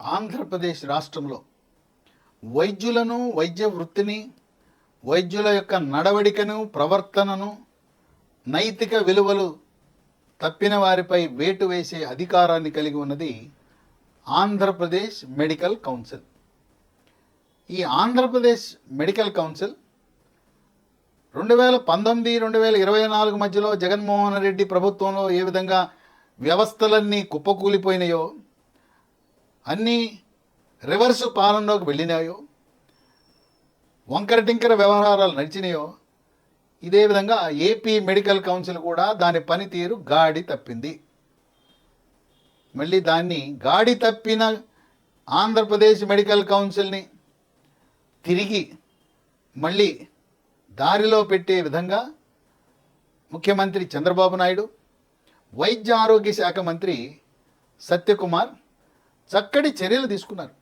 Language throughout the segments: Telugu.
ఆంధ్రప్రదేశ్ రాష్ట్రంలో వైద్యులను వైద్య వృత్తిని వైద్యుల యొక్క నడవడికను ప్రవర్తనను నైతిక విలువలు తప్పిన వారిపై వేటు వేసే అధికారాన్ని కలిగి ఉన్నది ఆంధ్రప్రదేశ్ మెడికల్ కౌన్సిల్. ఈ ఆంధ్రప్రదేశ్ మెడికల్ కౌన్సిల్ రెండు వేల పంతొమ్మిది రెండు వేల ఇరవై నాలుగు మధ్యలో జగన్మోహన్ రెడ్డి ప్రభుత్వంలో ఏ విధంగా వ్యవస్థలన్నీ కుప్పకూలిపోయినాయో అన్నీ రివర్సు పాలనలోకి వెళ్ళినాయో? వంకర టింకర వ్యవహారాలు నడిచినాయో? ఇదే విధంగా ఏపీ మెడికల్ కౌన్సిల్ కూడా దాని పనితీరు గాడి తప్పింది. మళ్ళీ దాన్ని గాడి తప్పిన ఆంధ్రప్రదేశ్ మెడికల్ కౌన్సిల్ని తిరిగి మళ్ళీ దారిలో పెట్టే విధంగా ముఖ్యమంత్రి చంద్రబాబు నాయుడు వైద్య ఆరోగ్య శాఖ మంత్రి సత్యకుమార్ చక్కటి చర్యలు తీసుకున్నారు.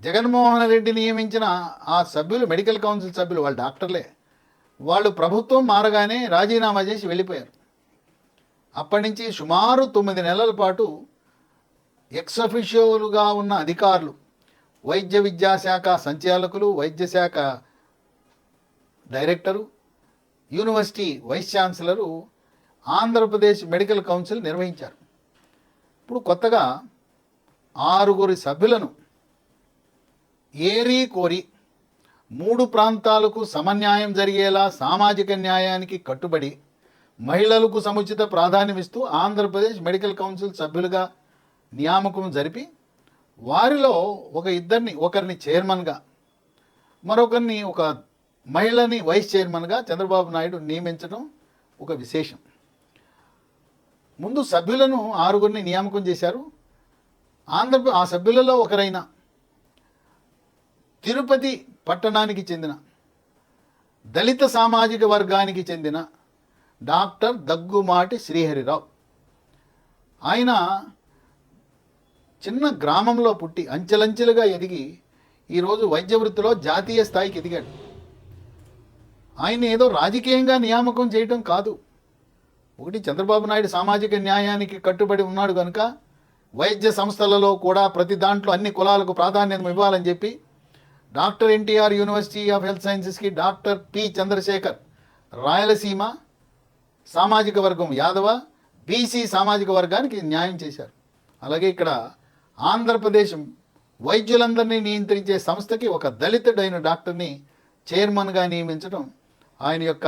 జగన్మోహన్ రెడ్డి నియమించిన ఆ సభ్యులు మెడికల్ కౌన్సిల్ సభ్యులు వాళ్ళు డాక్టర్లే. వాళ్ళు ప్రభుత్వం మారగానే రాజీనామా చేసి వెళ్ళిపోయారు. అప్పటి నుంచి సుమారు తొమ్మిది నెలల పాటు ఎక్స్అఫిషియోలుగా ఉన్న అధికారులు వైద్య విద్యాశాఖ సంచాలకులు వైద్య శాఖ director university vice chancellor Andhra Pradesh medical council నిర్వహించారు. ఇప్పుడు కొత్తగా ఆరుగురి సభ్యులను ఏరి కోరి మూడు ప్రాంతాలకు సమన్యాయం జరిగేలా సామాజిక న్యాయానికి కట్టుబడి మహిళలకు సముచిత ప్రాధాన్యమిస్తూ ఆంధ్రప్రదేశ్ మెడికల్ కౌన్సిల్ సభ్యులుగా నియామకం జరిపి వారిలో ఒక ఇద్దరిని ఒకరిని చైర్మన్గా మరొకరిని ఒక మహిళని వైస్ చైర్మన్గా చంద్రబాబు నాయుడు నియమించడం ఒక విశేషం. ముందు సభ్యులను ఆరుగురిని నియామకం చేశారు. ఆంధ్ర ఆ సభ్యులలో ఒకరైన తిరుపతి పట్టణానికి చెందిన దళిత సామాజిక వర్గానికి చెందిన డాక్టర్ దగ్గుమాటి శ్రీహరిరావు. ఆయన చిన్న గ్రామంలో పుట్టి అంచెలంచెలుగా ఎదిగి ఈరోజు వైద్య వృత్తిలో జాతీయ స్థాయికి ఎదిగాడు. ఆయన ఏదో రాజకీయంగా నియామకం చేయటం కాదు. ఒకటి చంద్రబాబు నాయుడు సామాజిక న్యాయానికి కట్టుబడి ఉన్నాడు కనుక వైద్య సంస్థలలో కూడా ప్రతి దాంట్లో అన్ని కులాలకు ప్రాధాన్యత ఇవ్వాలని చెప్పి doctor NTR university of health సైన్సెస్కి doctor P Chandrasekhar Rayalaseema సామాజిక వర్గం యాదవ బీసీ సామాజిక వర్గానికి న్యాయం చేశారు. అలాగే ఇక్కడ ఆంధ్రప్రదేశ్ వైద్యులందరినీ నియంత్రించే సంస్థకి ఒక దళితుడైన డాక్టర్ని చైర్మన్గా నియమించడం ఆయన యొక్క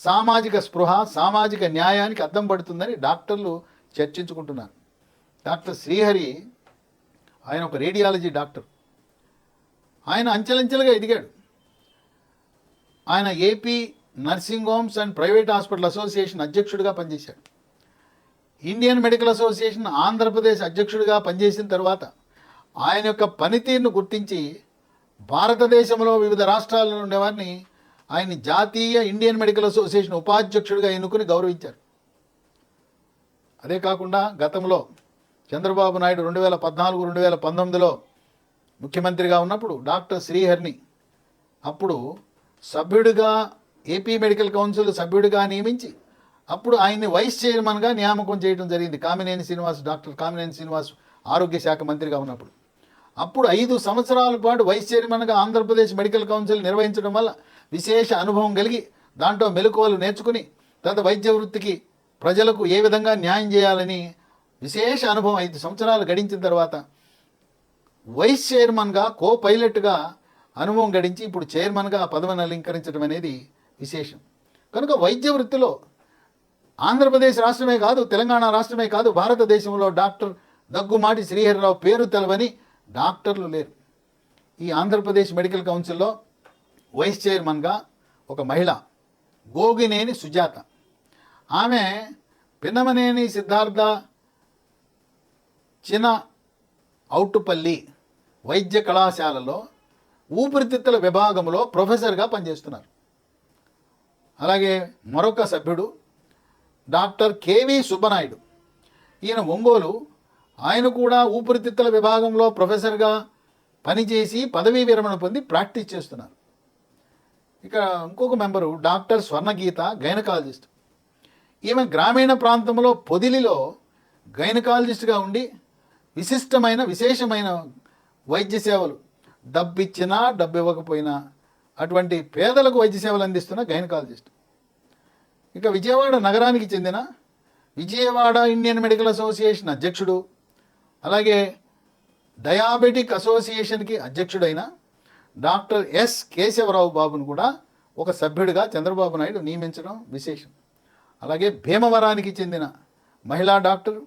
సామాజిక స్పృహ సామాజిక న్యాయానికి అద్దం పడుతుందని డాక్టర్లు చర్చించుకుంటున్నారు. డాక్టర్ శ్రీహరి ఆయన ఒక రేడియాలజీ డాక్టర్. ఆయన అంచెలంచెలుగా ఎదిగాడు. ఆయన AP nursing homes and private hospital association అధ్యక్షుడిగా పనిచేశాడు. ఇండియన్ మెడికల్ అసోసియేషన్ ఆంధ్రప్రదేశ్ అధ్యక్షుడిగా పనిచేసిన తర్వాత ఆయన యొక్క పనితీరును గుర్తించి భారతదేశంలో వివిధ రాష్ట్రాల్లో ఉండేవారిని ఆయన్ని జాతీయ ఇండియన్ మెడికల్ అసోసియేషన్ ఉపాధ్యక్షుడిగా ఎన్నుకుని గౌరవించారు. అదే కాకుండా గతంలో చంద్రబాబు నాయుడు రెండు వేల పద్నాలుగు రెండు వేల పంతొమ్మిదిలో ముఖ్యమంత్రిగా ఉన్నప్పుడు డాక్టర్ శ్రీహరిని. అప్పుడు సభ్యుడిగా ఏపీ మెడికల్ కౌన్సిల్ సభ్యుడిగా నియమించి అప్పుడు ఆయన్ని వైస్ చైర్మన్గా నియామకం చేయడం జరిగింది. కామినేని శ్రీనివాస్ డాక్టర్ కామినేని శ్రీనివాస్ ఆరోగ్య శాఖ మంత్రిగా ఉన్నప్పుడు. అప్పుడు ఐదు సంవత్సరాల పాటు వైస్ చైర్మన్గా ఆంధ్రప్రదేశ్ మెడికల్ కౌన్సిల్ నిర్వహించడం వల్ల విశేష అనుభవం కలిగి దాంట్లో మెలకువలు నేర్చుకుని తర్వాత వైద్య వృత్తికి ప్రజలకు ఏ విధంగా న్యాయం చేయాలని విశేష అనుభవం ఐదు సంవత్సరాలు గడించిన తర్వాత వైస్ చైర్మన్గా కో పైలట్గా అనుభవం గడించి ఇప్పుడు చైర్మన్గా పదవిని అలంకరించడం అనేది విశేషం. కనుక వైద్య వృత్తిలో ఆంధ్రప్రదేశ్ రాష్ట్రమే కాదు తెలంగాణ రాష్ట్రమే కాదు భారతదేశంలో డాక్టర్ దగ్గుమాటి శ్రీహరిరావు పేరు తెలవని డాక్టర్లు లేరు. ఈ ఆంధ్రప్రదేశ్ మెడికల్ కౌన్సిల్లో వైస్ చైర్మన్గా ఒక మహిళ గోగినేని సుజాత. ఆమె పిన్నమనేని సిద్ధార్థ చిన అవుటుపల్లి వైద్య కళాశాలలో ఊపిరితిత్తుల విభాగంలో ప్రొఫెసర్గా పనిచేస్తున్నారు. అలాగే మరొక సభ్యుడు డాక్టర్ కేవి సుబ్బనాయుడు. ఈయన ఒంగోలు ఆయన కూడా ఊపిరితిత్తుల విభాగంలో ప్రొఫెసర్గా పనిచేసి పదవీ విరమణ పొంది ప్రాక్టీస్ చేస్తున్నారు. ఇక ఇంకొక మెంబరు డాక్టర్ స్వర్ణగీత గైనకాలజిస్ట్. ఈమె గ్రామీణ ప్రాంతంలో పొదిలిలో గైనకాలజిస్ట్గా ఉండి విశిష్టమైన విశేషమైన వైద్య సేవలు. డబ్బు ఇచ్చినా డబ్బు ఇవ్వకపోయినా అటువంటి పేదలకు వైద్య సేవలు అందిస్తున్న గైనకాలజిస్ట్. ఇక విజయవాడ నగరానికి చెందిన విజయవాడ ఇండియన్ మెడికల్ అసోసియేషన్ అధ్యక్షుడు అలాగే డయాబెటిక్ అసోసియేషన్కి అధ్యక్షుడైన డాక్టర్ ఎస్ కేశవరావు బాబును కూడా ఒక సభ్యుడిగా చంద్రబాబు నాయుడు నియమించడం విశేషం. అలాగే భీమవరానికి చెందిన మహిళా డాక్టర్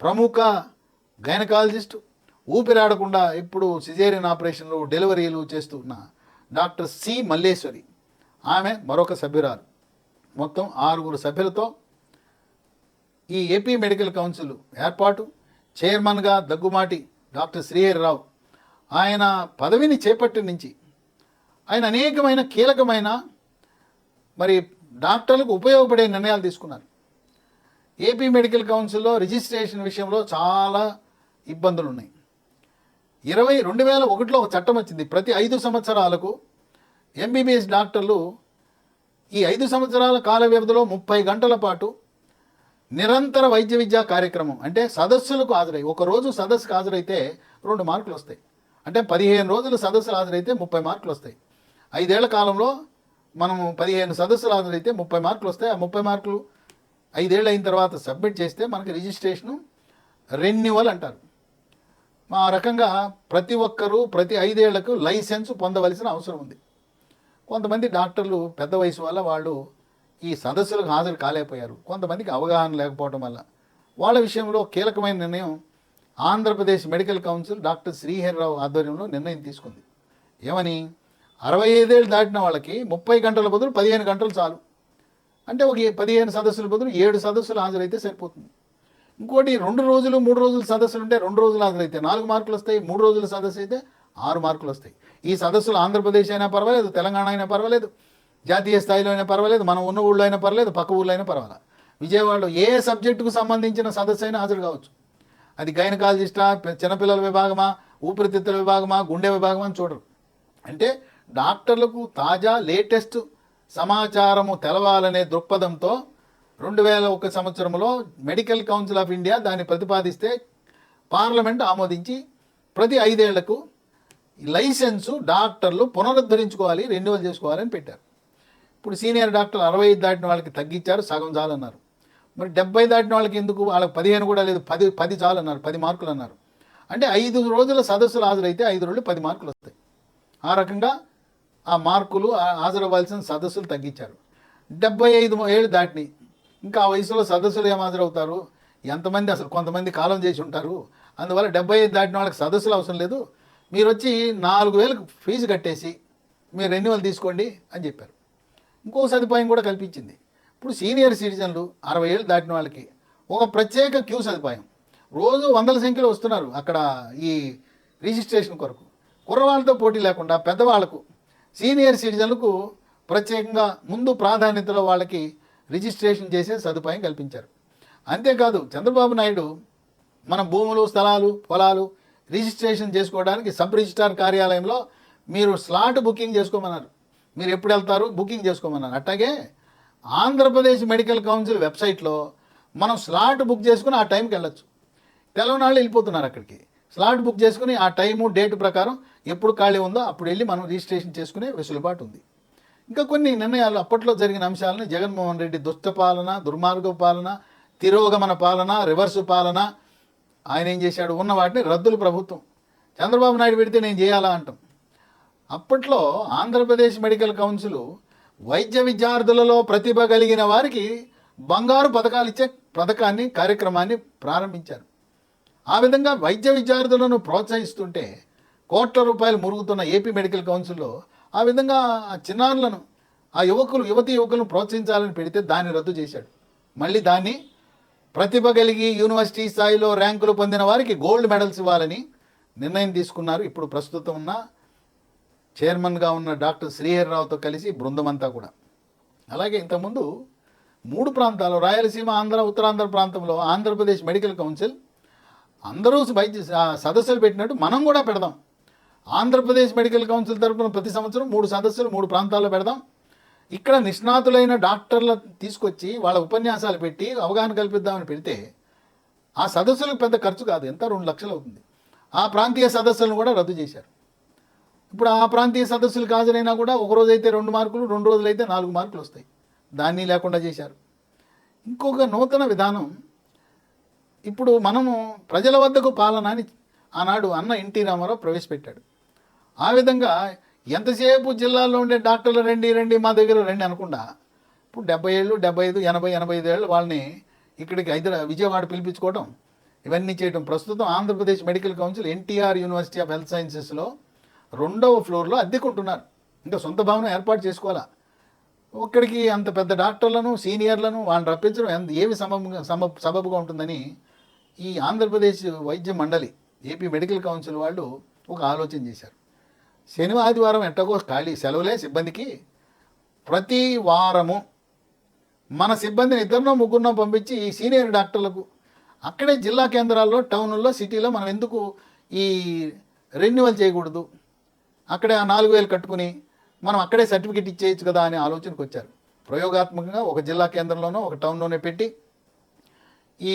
ప్రముఖ గైనకాలజిస్టు ఊపిరాడకుండా ఇప్పుడు సిజేరియన్ ఆపరేషన్లు డెలివరీలు చేస్తున్న డాక్టర్ సి మల్లేశ్వరి. ఆమె మరొక సభ్యురాలు. మొత్తం ఆరుగురు సభ్యులతో ఈ ఏపీ మెడికల్ కౌన్సిల్ ఏర్పాటు. చైర్మన్గా దగ్గుమాటి డాక్టర్ శ్రీహరిరావు. ఆయన పదవిని చేపట్టి నుంచి ఆయన అనేకమైన కీలకమైన మరి డాక్టర్లకు ఉపయోగపడే నిర్ణయాలు తీసుకున్నారు. ఏపీ మెడికల్ కౌన్సిల్లో రిజిస్ట్రేషన్ విషయంలో చాలా ఇబ్బందులు ఉన్నాయి ఇరవై రెండు వేల ఒకటిలో ఒక చట్టం వచ్చింది. ప్రతి ఐదు సంవత్సరాలకు ఎంబీబీఎస్ డాక్టర్లు ఈ ఐదు సంవత్సరాల కాల వ్యవధిలో ముప్పై గంటల పాటు నిరంతర వైద్య విద్యా కార్యక్రమం అంటే సదస్సులకు హాజరై ఒక రోజు సదస్సుకు హాజరైతే రెండు మార్కులు వస్తాయి. అంటే పదిహేను రోజులు సదస్సులు హాజరైతే ముప్పై మార్కులు వస్తాయి. ఐదేళ్ళ కాలంలో మనము పదిహేను సదస్సులు హాజరైతే ముప్పై మార్కులు వస్తాయి. ఆ ముప్పై మార్కులు ఐదేళ్ళు అయిన తర్వాత సబ్మిట్ చేస్తే మనకి రిజిస్ట్రేషను రెన్యువల్ అంటారు. మా రకంగా ప్రతి ఒక్కరూ ప్రతి ఐదేళ్ళకు లైసెన్స్ పొందవలసిన అవసరం ఉంది. కొంతమంది డాక్టర్లు పెద్ద వయసు వల్ల వాళ్ళు ఈ సదస్సులకు హాజరు కాలేకపోయారు. కొంతమందికి అవగాహన లేకపోవడం వల్ల. వాళ్ళ విషయంలో కీలకమైన నిర్ణయం Andhra Pradesh medical council doctor Sriharirao ఆధ్వర్యంలో నిర్ణయం తీసుకుంది. ఏమని? అరవై ఐదేళ్ళు దాటిన వాళ్ళకి ముప్పై గంటల బదులు పదిహేను గంటలు చాలు. అంటే ఒక పదిహేను సదస్సుల బదులు ఏడు సదస్సులు హాజరైతే సరిపోతుంది. ఇంకోటి రెండు రోజులు మూడు రోజులు సదస్సులు ఉంటే రెండు రోజులు హాజరైతే నాలుగు మార్కులు వస్తాయి మూడు రోజుల సదస్సు అయితే ఆరు మార్కులు వస్తాయి. ఈ సదస్సులు ఆంధ్రప్రదేశ్ అయినా పర్వాలేదు తెలంగాణ అయినా పర్వాలేదు జాతీయ స్థాయిలో అయినా పర్వాలేదు మనం ఉన్న ఊళ్ళో అయినా పర్వాలేదు పక్క ఊళ్ళో అయినా పర్వాలేదు విజయవాడలో ఏ సబ్జెక్టుకు సంబంధించిన సదస్సు అయినా హాజరు కావచ్చు. అది గైనకాలజిస్టా చిన్నపిల్లల విభాగమా ఊపిరితిత్తుల విభాగమా గుండె విభాగమా అని చూడరు. అంటే డాక్టర్లకు తాజా లేటెస్ట్ సమాచారము తెలవాలనే దృక్పథంతో రెండు వేల ఒక సంవత్సరంలో మెడికల్ కౌన్సిల్ ఆఫ్ ఇండియా దాన్ని ప్రతిపాదిస్తే పార్లమెంట్ ఆమోదించి ప్రతి ఐదేళ్ళకు లైసెన్సు డాక్టర్లు పునరుద్ధరించుకోవాలి రెన్యువల్ చేసుకోవాలని పెట్టారు. ఇప్పుడు సీనియర్ డాక్టర్లు అరవై ఐదు దాటిన వాళ్ళకి తగ్గించారు సగం చాలన్నారు. మరి డెబ్బై దాటిన వాళ్ళకి ఎందుకు? వాళ్ళకి పదిహేను కూడా లేదు పది పది చాలు అన్నారు పది మార్కులు అన్నారు. అంటే ఐదు రోజుల సదస్సులు హాజరైతే ఐదు రోజులు పది మార్కులు వస్తాయి. ఆ రకంగా ఆ మార్కులు హాజరవ్వాల్సిన సదస్సులు తగ్గించారు. డెబ్బై ఐదు ఏళ్ళు దాటినాయి. ఇంకా ఆ వయసులో సదస్సులు ఏం అవుతారు ఎంతమంది అసలు కొంతమంది కాలం చేసి ఉంటారు? అందువల్ల డెబ్బై ఐదు దాటిన వాళ్ళకి సదస్సులు అవసరం లేదు. మీరు వచ్చి నాలుగు వేలకు ఫీజు కట్టేసి మీరు రెన్యువల్ తీసుకోండి అని చెప్పారు. ఇంకో సదుపాయం కూడా కల్పించింది. ఇప్పుడు సీనియర్ సిటిజన్లు అరవై ఏళ్ళు దాటిన వాళ్ళకి ఒక ప్రత్యేక క్యూ సదుపాయం. రోజు వందల సంఖ్యలో వస్తున్నారు అక్కడ ఈ రిజిస్ట్రేషన్ కొరకు. కుర్రవాళ్ళతో పోటీ లేకుండా పెద్దవాళ్ళకు సీనియర్ సిటిజన్లకు ప్రత్యేకంగా ముందు ప్రాధాన్యతలో వాళ్ళకి రిజిస్ట్రేషన్ చేసే సదుపాయం కల్పించారు. అంతేకాదు చంద్రబాబు నాయుడు మన భూములు స్థలాలు పొలాలు రిజిస్ట్రేషన్ చేసుకోవడానికి సబ్ రిజిస్ట్రార్ కార్యాలయంలో మీరు స్లాట్ బుకింగ్ చేసుకోమన్నారు. మీరు ఎప్పుడు వెళ్తారు? బుకింగ్ చేసుకోమన్నారు. అట్లాగే ఆంధ్రప్రదేశ్ మెడికల్ కౌన్సిల్ వెబ్సైట్లో మనం స్లాట్ బుక్ చేసుకుని ఆ టైంకి వెళ్ళొచ్చు. తెలవనాళ్ళు వెళ్ళిపోతున్నారు అక్కడికి. స్లాట్ బుక్ చేసుకుని ఆ టైము డేట్ ప్రకారం ఎప్పుడు ఖాళీ ఉందో అప్పుడు వెళ్ళి మనం రిజిస్ట్రేషన్ చేసుకునే వెసులుబాటు ఉంది. ఇంకా కొన్ని నిర్ణయాలు అప్పట్లో జరిగిన అంశాలను జగన్మోహన్ రెడ్డి దుష్ట పాలన దుర్మార్గ పాలన తిరోగమన పాలన రివర్సు పాలన ఆయన ఏం చేశాడు ఉన్న వాటిని రద్దులు ప్రభుత్వం. చంద్రబాబు నాయుడు పెడితే నేను చేయాలా అంటాం. అప్పట్లో ఆంధ్రప్రదేశ్ మెడికల్ కౌన్సిల్ వైద్య విద్యార్థులలో ప్రతిభ కలిగిన వారికి బంగారు పథకాలు ఇచ్చే పథకాన్ని కార్యక్రమాన్ని ప్రారంభించారు. ఆ విధంగా వైద్య విద్యార్థులను ప్రోత్సహిస్తుంటే కోట్ల రూపాయలు మురుగుతున్న ఏపీ మెడికల్ కౌన్సిల్లో ఆ విధంగా ఆ చిన్నారులను ఆ యువకులు యువతి యువకులను ప్రోత్సహించాలని పెడితే దాన్ని రద్దు చేశాడు. మళ్ళీ దాన్ని ప్రతిభ కలిగి యూనివర్సిటీ స్థాయిలో ర్యాంకులు పొందిన వారికి గోల్డ్ మెడల్స్ ఇవ్వాలని నిర్ణయం తీసుకున్నారు. ఇప్పుడు ప్రస్తుతం ఉన్న చైర్మన్గా ఉన్న డాక్టర్ శ్రీహరిరావుతో కలిసి బృందం అంతా కూడా. అలాగే ఇంతకుముందు మూడు ప్రాంతాలు రాయలసీమ ఆంధ్ర ఉత్తరాంధ్ర ప్రాంతంలో ఆంధ్రప్రదేశ్ మెడికల్ కౌన్సిల్ అందరూ వైద్య సదస్సులు పెట్టినట్టు మనం కూడా పెడదాం. ఆంధ్రప్రదేశ్ మెడికల్ కౌన్సిల్ తరపున ప్రతి సంవత్సరం మూడు సదస్సులు మూడు ప్రాంతాల్లో పెడదాం. ఇక్కడ నిష్ణాతులైన డాక్టర్ల తీసుకొచ్చి వాళ్ళ ఉపన్యాసాలు పెట్టి అవగాహన కల్పిద్దామని పెడితే ఆ సదస్సులకు పెద్ద ఖర్చు కాదు ఎంత? రెండు లక్షలు అవుతుంది. ఆ ప్రాంతీయ సదస్సులను కూడా రద్దు చేశారు. ఇప్పుడు ఆ ప్రాంతీయ సదస్సులకు హాజరైనా కూడా ఒక రోజు అయితే రెండు మార్కులు రెండు రోజులు అయితే నాలుగు మార్కులు వస్తాయి. దాన్ని లేకుండా చేశారు. ఇంకొక నూతన విధానం ఇప్పుడు మనము ప్రజల వద్దకు పాలన అని ఆనాడు అన్న ఎన్టీ రామారావు ప్రవేశపెట్టాడు. విధంగా ఎంతసేపు జిల్లాలో ఉండే డాక్టర్లు రండి రండి మా దగ్గర రండి అనకుండా ఇప్పుడు డెబ్బై ఏళ్ళు డెబ్బై ఐదు ఎనభై ఎనభై ఐదు ఏళ్ళు వాళ్ళని ఇక్కడికి హైదరాబాద్ విజయవాడ పిలిపించుకోవడం ఇవన్నీ చేయడం ప్రస్తుతం Andhra Pradesh medical council NTR university of health సైన్సెస్లో రెండవ ఫ్లోర్లో అద్దెకుంటున్నారు. ఇంకా సొంత భవనం ఏర్పాటు చేసుకోవాలా? ఒక్కడికి అంత పెద్ద డాక్టర్లను సీనియర్లను వాళ్ళని రప్పించడం ఎంత ఏమి సబబుగా సబ సబబుగా ఉంటుందని ఈ ఆంధ్రప్రదేశ్ వైద్య మండలి ఏపీ మెడికల్ కౌన్సిల్ వాళ్ళు ఒక ఆలోచన చేశారు. శని ఆదివారం ఎట్టగో ఖాళీ సెలవులే సిబ్బందికి. ప్రతి వారము మన సిబ్బందిని ఇద్దరినో ముగ్గురునో పంపించి ఈ సీనియర్ డాక్టర్లకు అక్కడే జిల్లా కేంద్రాల్లో టౌన్లో సిటీలో మనం ఎందుకు ఈ రెన్యువల్ చేయకూడదు? అక్కడే ఆ నాలుగు వేలు కట్టుకుని మనం అక్కడే సర్టిఫికెట్ ఇచ్చేయచ్చు కదా అనే ఆలోచనకు వచ్చారు. ప్రయోగాత్మకంగా ఒక జిల్లా కేంద్రంలోనో ఒక టౌన్లోనే పెట్టి ఈ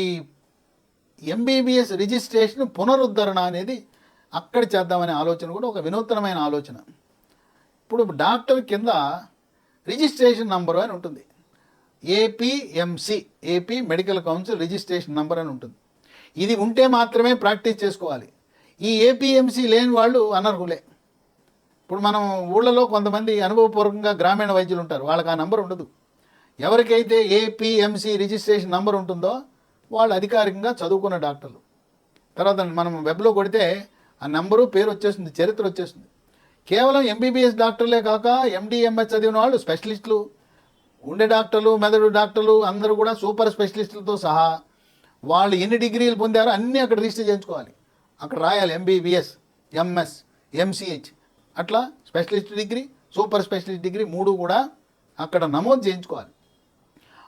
ఎంబీబీఎస్ రిజిస్ట్రేషన్ పునరుద్ధరణ అనేది అక్కడ చేద్దామనే ఆలోచన కూడా ఒక వినూత్నమైన ఆలోచన. ఇప్పుడు డాక్టర్ కింద రిజిస్ట్రేషన్ నంబరు అని ఉంటుంది. APMC AP medical council registration number అని ఉంటుంది. ఇది ఉంటే మాత్రమే ప్రాక్టీస్ చేసుకోవాలి. ఈ ఏపీఎంసి లేని వాళ్ళు అనర్హులే. ఇప్పుడు మనం ఊళ్ళలో కొంతమంది అనుభవపూర్వకంగా గ్రామీణ వైద్యులు ఉంటారు. వాళ్ళకి ఆ నంబర్ ఉండదు. ఎవరికైతే ఏపీఎంసి రిజిస్ట్రేషన్ నంబర్ ఉంటుందో వాళ్ళు అధికారికంగా చదువుకున్న డాక్టర్లు. తర్వాత మనం వెబ్లో కొడితే ఆ నెంబరు పేరు వచ్చేస్తుంది చరిత్ర వచ్చేస్తుంది. కేవలం ఎంబీబీఎస్ డాక్టర్లే కాక ఎండిఎంఎస్ చదివిన వాళ్ళు స్పెషలిస్టులు గుండె డాక్టర్లు మెదడు డాక్టర్లు అందరూ కూడా సూపర్ స్పెషలిస్టులతో సహా వాళ్ళు ఎన్ని డిగ్రీలు పొందారో అన్నీ అక్కడ రిజిస్టర్ చేయించుకోవాలి. అక్కడ రాయాలి ఎంబీబీఎస్ ఎంఎస్ ఎంసీహెచ్ అట్లా specialist degree super specialist degree మూడు కూడా అక్కడ నమోదు చేయించుకోవాలి.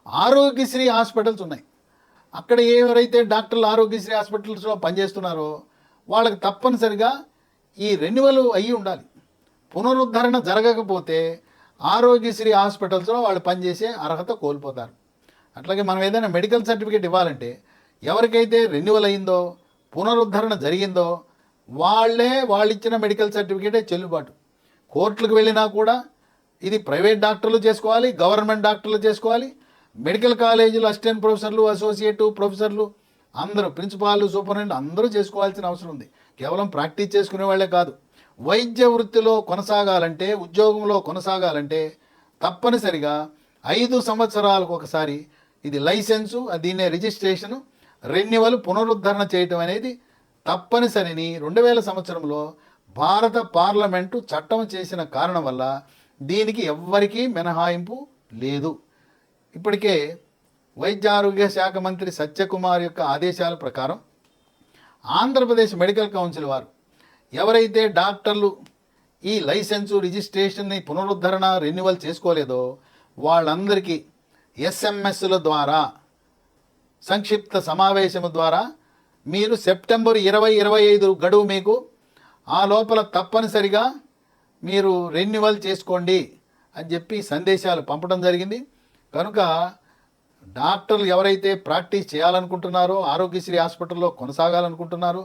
ఆరోగ్యశ్రీ హాస్పిటల్స్ ఉన్నాయి. అక్కడ ఎవరైతే డాక్టర్లు ఆరోగ్యశ్రీ హాస్పిటల్స్లో పనిచేస్తున్నారో వాళ్ళకి తప్పనిసరిగా ఈ రెన్యువల్ అయ్యి ఉండాలి. పునరుద్ధరణ జరగకపోతే ఆరోగ్యశ్రీ హాస్పిటల్స్లో వాళ్ళు పనిచేసే అర్హత కోల్పోతారు. అట్లాగే మనం ఏదైనా మెడికల్ సర్టిఫికేట్ ఇవ్వాలంటే ఎవరికైతే రెన్యువల్ అయిందో పునరుద్ధరణ జరిగిందో వాళ్ళే వాళ్ళు ఇచ్చిన మెడికల్ సర్టిఫికేటే చెల్లుబాటు. కోర్టులకు వెళ్ళినా కూడా ఇది ప్రైవేట్ డాక్టర్లు చేసుకోవాలి గవర్నమెంట్ డాక్టర్లు చేసుకోవాలి. మెడికల్ కాలేజీలు అసిస్టెంట్ ప్రొఫెసర్లు అసోసియేట్ ప్రొఫెసర్లు అందరూ ప్రిన్సిపాల్ సూపరింటెండెంట్ అందరూ చేసుకోవాల్సిన అవసరం ఉంది. కేవలం ప్రాక్టీస్ చేసుకునే వాళ్ళే కాదు. వైద్య వృత్తిలో కొనసాగాలంటే ఉద్యోగంలో కొనసాగాలంటే తప్పనిసరిగా ఐదు సంవత్సరాలకు ఒకసారి ఇది లైసెన్సు దీన్నే రిజిస్ట్రేషను రెన్యువల్ పునరుద్ధరణ చేయటం అనేది తప్పనిసరిని రెండు వేల సంవత్సరంలో భారత పార్లమెంటు చట్టం చేసిన కారణం వల్ల దీనికి ఎవ్వరికీ మినహాయింపు లేదు. ఇప్పటికే వైద్య ఆరోగ్య శాఖ మంత్రి సత్యకుమార్ యొక్క ఆదేశాల ప్రకారం ఆంధ్రప్రదేశ్ మెడికల్ కౌన్సిల్ వారు ఎవరైతే డాక్టర్లు ఈ లైసెన్సు రిజిస్ట్రేషన్ని పునరుద్ధరణ రెన్యువల్ చేసుకోలేదో వాళ్ళందరికీ ఎస్ఎంఎస్ల ద్వారా సంక్షిప్త సమావేశము ద్వారా మీరు సెప్టెంబర్ ఇరవై ఇరవై ఐదు గడువు మీకు ఆ లోపల తప్పనిసరిగా మీరు రెన్యువల్ చేసుకోండి అని చెప్పి సందేశాలు పంపడం జరిగింది. కనుక డాక్టర్లు ఎవరైతే ప్రాక్టీస్ చేయాలనుకుంటున్నారో ఆరోగ్యశ్రీ హాస్పిటల్లో కొనసాగాలనుకుంటున్నారో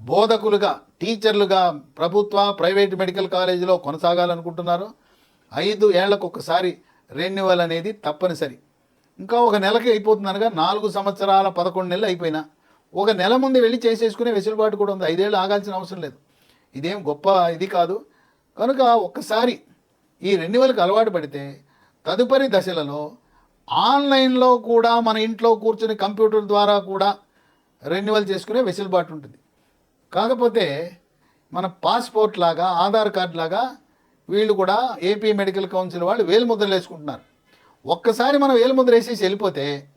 బోధకులుగా టీచర్లుగా ప్రభుత్వ ప్రైవేట్ మెడికల్ కాలేజీలో కొనసాగాలనుకుంటున్నారో ఐదు ఏళ్ళకు ఒకసారి రెన్యువల్ అనేది తప్పనిసరి. ఇంకా ఒక నెలకి అయిపోతుంది అనగా నాలుగు సంవత్సరాల పదకొండు నెలలు అయిపోయినా ఒక నెల ముందు వెళ్ళి చేసేసుకునే వెసులుబాటు కూడా ఉంది. ఐదేళ్ళు ఆగాల్సిన అవసరం లేదు. ఇదేం గొప్ప ఇది కాదు. కనుక ఒక్కసారి ఈ రెన్యువల్కి అలవాటు పడితే తదుపరి దశలలో ఆన్లైన్లో కూడా మన ఇంట్లో కూర్చుని కంప్యూటర్ ద్వారా కూడా రెన్యువల్ చేసుకునే వెసులుబాటు ఉంటుంది. కాకపోతే మన పాస్పోర్ట్ లాగా ఆధార్ కార్డ్ లాగా వీళ్ళు కూడా ఏపీ మెడికల్ కౌన్సిల్ వాళ్ళు వేలుముద్రలు వేసుకుంటున్నారు. ఒక్కసారి మనం వేలుముద్ర వేసేసి వెళ్ళిపోతే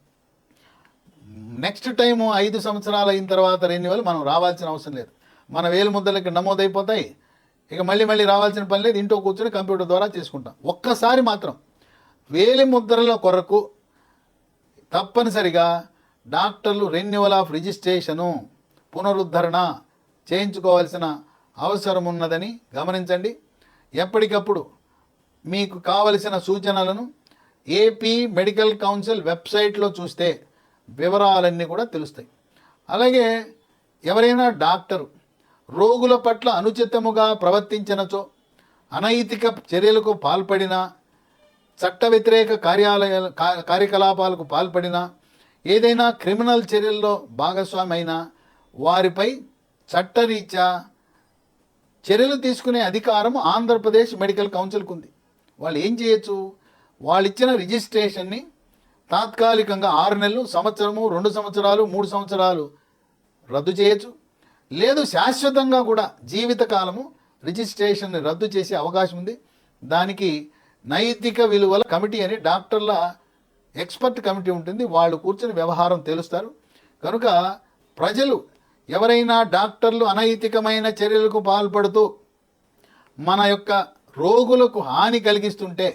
నెక్స్ట్ టైం ఐదు సంవత్సరాలు అయిన తర్వాత రెన్యువల్ మనం రావాల్సిన అవసరం లేదు. మన వేలుముద్రలకి నమోదైపోతాయి. ఇక మళ్ళీ మళ్ళీ రావాల్సిన పని లేదు. ఇంట్లో కూర్చొని కంప్యూటర్ ద్వారా చేసుకుంటాం. ఒక్కసారి మాత్రం వేలి ముద్రల కొరకు తప్పనిసరిగా డాక్టర్లు రెన్యువల్ ఆఫ్ రిజిస్ట్రేషను పునరుద్ధరణ చేయించుకోవాల్సిన అవసరం ఉన్నదని గమనించండి. ఎప్పటికప్పుడు మీకు కావలసిన సూచనలను ఏపీ మెడికల్ కౌన్సిల్ వెబ్సైట్లో చూస్తే వివరాలన్నీ కూడా తెలుస్తాయి. అలాగే ఎవరైనా డాక్టరు రోగుల పట్ల అనుచితముగా ప్రవర్తించినచో అనైతిక చర్యలకు పాల్పడినా చట్ట వ్యతిరేక కార్యాలయ కార్యకలాపాలకు పాల్పడినా ఏదైనా క్రిమినల్ చర్యల్లో భాగస్వామి వారిపై చట్టరీత్యా చర్యలు తీసుకునే అధికారం ఆంధ్రప్రదేశ్ మెడికల్ కౌన్సిల్కు ఉంది వాళ్ళు ఏం చేయొచ్చు? వాళ్ళు ఇచ్చిన రిజిస్ట్రేషన్ని తాత్కాలికంగా ఆరు నెలలు సంవత్సరము రెండు సంవత్సరాలు మూడు సంవత్సరాలు రద్దు చేయొచ్చు. లేదు శాశ్వతంగా కూడా జీవితకాలము రిజిస్ట్రేషన్ని రద్దు చేసే అవకాశం ఉంది దానికి నైతిక విలువల కమిటీ అని డాక్టర్ల ఎక్స్పర్ట్ కమిటీ ఉంటుంది. వాళ్ళు కూర్చొని వ్యవహారం తెలుస్తారు. కనుక ప్రజలు ఎవరైనా డాక్టర్లు అనైతికమైన చర్యలకు పాల్పడుతూ మన యొక్క రోగులకు హాని కలిగిస్తుంటే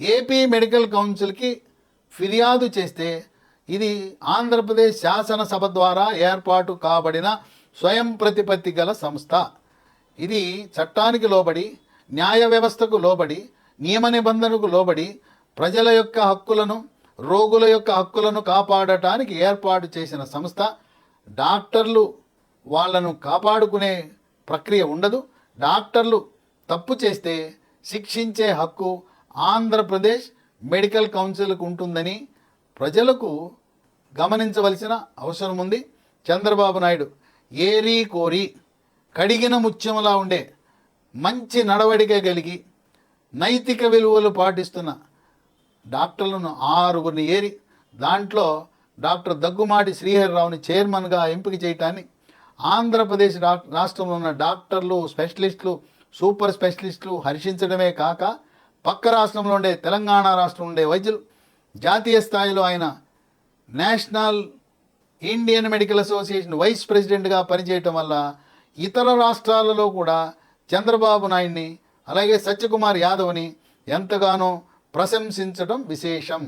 ఏపీ మెడికల్ కౌన్సిల్కి ఫిర్యాదు చేస్తే ఇది ఆంధ్రప్రదేశ్ శాసనసభ ద్వారా ఏర్పాటు కాబడిన స్వయం ప్రతిపత్తి గల సంస్థ. ఇది చట్టానికి లోబడి న్యాయ వ్యవస్థకు లోబడి నియమ నిబంధనకు లోబడి ప్రజల యొక్క హక్కులను రోగుల యొక్క హక్కులను కాపాడటానికి ఏర్పాటు చేసిన సంస్థ డాక్టర్లు వాళ్ళను కాపాడుకునే ప్రక్రియ ఉండదు. డాక్టర్లు తప్పు చేస్తే శిక్షించే హక్కు ఆంధ్రప్రదేశ్ మెడికల్ కౌన్సిల్కు ఉంటుందని ప్రజలకు గమనించవలసిన అవసరం ఉంది. చంద్రబాబు నాయుడు ఏరి కోరి కడిగిన ముత్యములా ఉండే మంచి నడవడిక కలిగి నైతిక విలువలు పాటిస్తున్న డాక్టర్లను ఆరుగురిని ఏరి దాంట్లో డాక్టర్ దగ్గుమాటి శ్రీహరిరావుని చైర్మన్గా ఎంపిక చేయటాన్ని ఆంధ్రప్రదేశ్ రాష్ట్రంలో ఉన్న డాక్టర్లు స్పెషలిస్టులు సూపర్ స్పెషలిస్టులు హర్షించడమే కాక పక్క రాష్ట్రంలో ఉండే తెలంగాణ రాష్ట్రంలో ఉండే వైద్యులు జాతీయ స్థాయిలో ఆయన national Indian medical association vice ప్రెసిడెంట్గా పనిచేయటం వల్ల ఇతర రాష్ట్రాలలో కూడా చంద్రబాబు నాయుడిని అలాగే సత్యకుమార్ యాదవ్ని ఎంతగానో ప్రశంసించడం విశేషం.